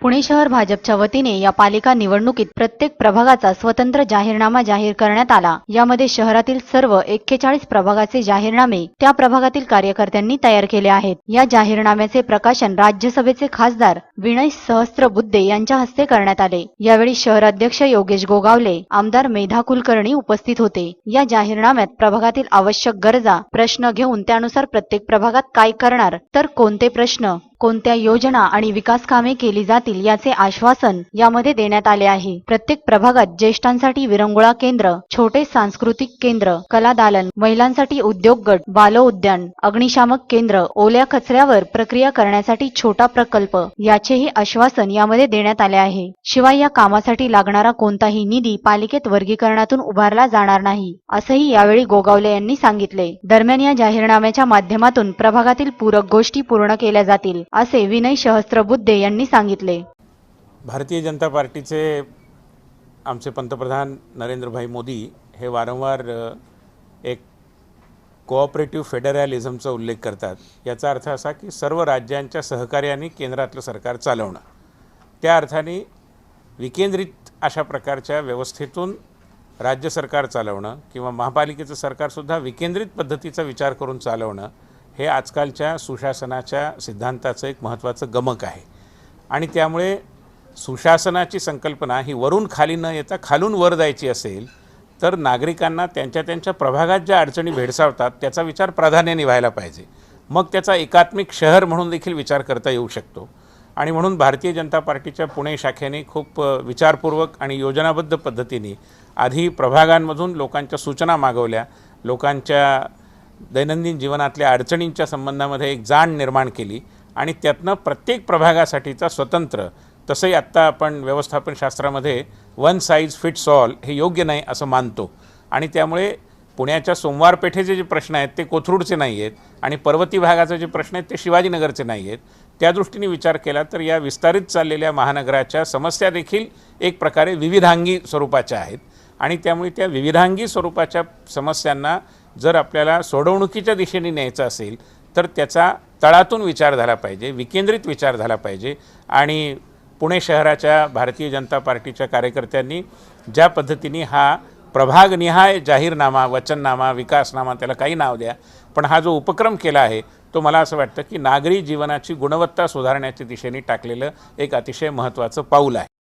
पुणे शहर भाजपच्या वतीने या पालिका निवडणुकीत प्रत्येक प्रभागाचा स्वतंत्र जाहीरनामा जाहीर करण्यात आला. यामध्ये शहरातील सर्व एक्केचाळीस प्रभागाचे जाहीरनामे त्या प्रभागातील कार्यकर्त्यांनी तयार केले आहेत. या जाहीरनाम्याचे प्रकाशन राज्यसभेचे खासदार विनय सहस्त्रबुद्धे यांच्या हस्ते करण्यात आले. यावेळी शहराध्यक्ष योगेश गोगावले आमदार मेधा कुलकर्णी उपस्थित होते. या जाहीरनाम्यात प्रभागातील आवश्यक गरजा प्रश्न घेऊन त्यानुसार प्रत्येक प्रभागात काय करणार तर कोणते प्रश्न कोणत्या योजना आणि विकास कामे केली जातील याचे आश्वासन यामध्ये देण्यात आले आहे. प्रत्येक प्रभागात ज्येष्ठांसाठी विरंगुळा केंद्र छोटे सांस्कृतिक केंद्र कला दालन महिलांसाठी उद्योग गट बाल उद्यान अग्निशामक केंद्र ओल्या कचऱ्यावर प्रक्रिया करण्यासाठी छोटा प्रकल्प याचेही आश्वासन यामध्ये देण्यात आले आहे. शिवाय या कामासाठी लागणारा कोणताही निधी पालिकेत वर्गीकरणातून उभारला जाणार नाही असंही यावेळी गोगावले यांनी सांगितले. दरम्यान या जाहीरनाम्याच्या माध्यमातून प्रभागातील पूरक गोष्टी पूर्ण केल्या जातील. असे विनय सहस्त्रबुद्धे यांनी सांगितले. भारतीय जनता पार्टीचे आमचे पंतप्रधान नरेंद्रभाई मोदी हे वारंवार एक कोऑपरेटिव्ह फेडरॅलिझमचा उल्लेख करतात. याचा अर्थ असा की सर्व राज्यांच्या सहकार्याने केंद्रातलं सरकार चालवणं. त्या अर्थाने विकेंद्रित अशा प्रकारच्या व्यवस्थेतून राज्य सरकार चालवणं किंवा महापालिकेचं सरकारसुद्धा विकेंद्रित पद्धतीचा विचार करून चालवणं हे आजकालच्या सुशासनाच्या सिद्धांताचं एक महत्त्वाचं गमक आहे. आणि त्यामुळे सुशासनाची संकल्पना ही वरून खाली न येता खालून वर जायची असेल तर नागरिकांना त्यांच्या त्यांच्या प्रभागात ज्या अडचणी भेडसावतात त्याचा विचार प्राधान्याने व्हायला पाहिजे. मग त्याचा एकात्मिक शहर म्हणून देखील विचार करता येऊ शकतो. आणि म्हणून भारतीय जनता पार्टीच्या पुणे शाखेने खूप विचारपूर्वक आणि योजनाबद्ध पद्धतीने आधी प्रभागांमधून लोकांच्या सूचना मागवल्या. लोकांच्या दैनंदिन जीवनातल्या अडचणींच्या संबंधामध्ये एक जाण निर्माण केली आणि त्यातनं प्रत्येक प्रभागासाठीचा स्वतंत्र तसंही आत्ता आपण व्यवस्थापन शास्त्रामध्ये वन साईज फिट्स ऑल हे योग्य नाही असं मानतो. आणि त्यामुळे पुण्याच्या सोमवार पेठेचे जे प्रश्न आहेत ते कोथरूडचे नाही आहेत आणि पर्वती भागाचे जे प्रश्न आहेत ते शिवाजीनगरचे नाही आहेत. त्या दृष्टीने विचार केला तर या विस्तारित चाललेल्या महानगराच्या समस्या देखील एक प्रकारे विविधांगी स्वरूपाच्या आहेत. आणि त्यामुळे त्या विविधांगी स्वरूपाच्या समस्यांना जर आपल्याला सोडवणुकीच्या दिशेने न्यायचं असेल तर त्याचा तळातून विचार झाला पाहिजे विकेंद्रित विचार झाला पाहिजे. आणि पुणे शहराच्या भारतीय जनता पार्टीच्या कार्यकर्त्यांनी ज्या पद्धतीने हा प्रभागनिहाय जाहीरनामा वचननामा विकासनामा त्याला काही नाव द्या पण हा जो उपक्रम केला आहे तो मला असं वाटतं की नागरी जीवनाची गुणवत्ता सुधारण्याच्या दिशेने टाकलेलं एक अतिशय महत्त्वाचं पाऊल आहे.